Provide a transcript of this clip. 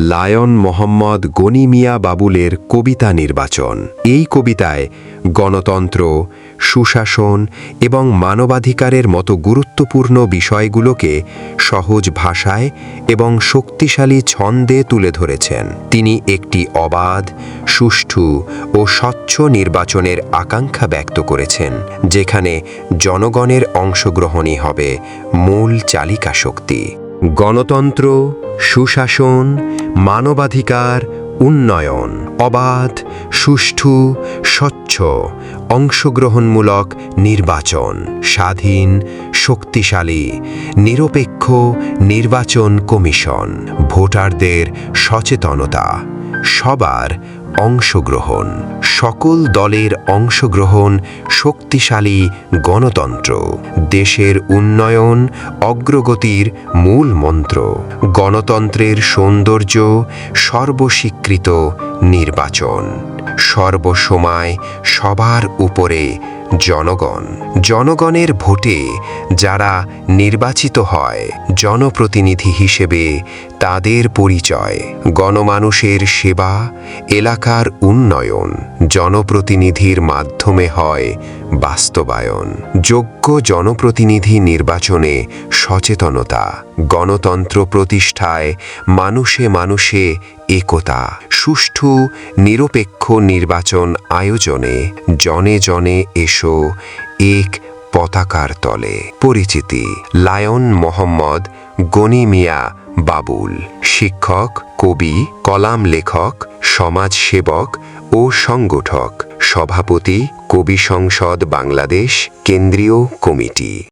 Lion Mohammad Gani Mia বাবুলের কবিতা নির্বাচন। এই কবিতায় গণতন্ত্র, সুশাসন এবং মানবাধিকারের মতো গুরুত্বপূর্ণ বিষয়গুলোকে সহজ ভাষায় এবং শক্তিশালী ছন্দে তুলে ধরেছেন। তিনি একটি অবাধ, সুষ্ঠু ও স্বচ্ছ নির্বাচনের আকাঙ্ক্ষা ব্যক্ত করেছেন, যেখানে জনগণের অংশগ্রহণই হবে মূল চালিকা শক্তি গণতন্ত্র, সুশাসন, মানবাধিকার, উন্নয়ন, অবাধ, সুষ্ঠু, স্বচ্ছ, অংশগ্রহণমূলক নির্বাচন, স্বাধীন, শক্তিশালী, নিরপেক্ষ নির্বাচন কমিশন, ভোটারদের সচেতনতা, সবার অংশগ্রহণ। সকল দলের অংশগ্রহণ শক্তিশালী গণতন্ত্র। দেশের উন্নয়ন অগ্রগতির মূল মন্ত্র। গণতন্ত্রের সৌন্দর্য সর্বস্বীকৃত নির্বাচন। সর্বসময় সবার উপরে জনগণ। জনগণের ভোটে যারা নির্বাচিত হয়, জনপ্রতিনিধি হিসেবে তাদের পরিচয়, গণমানুষের সেবা, এলাকার উন্নয়ন, জনপ্রতিনিধির মাধ্যমে হয় বাস্তবায়ন। যোগ্য জনপ্রতিনিধি নির্বাচনে সচেতনতা, গণতন্ত্র প্রতিষ্ঠায় মানুষে মানুষে একতা, সুষ্ঠু, নিরপেক্ষ নির্বাচন আয়োজনে জনে জনে এসো এক পতাকার তলে। পরিচিতি, লায়ন মোহাম্মদ গনি মিয়া বাবুল, শিক্ষক, কবি, কলাম লেখক সমাজ সেবক ও সংগঠক, সভাপতি, কবি সংসদ বাংলাদেশ, কেন্দ্রীয় কমিটি।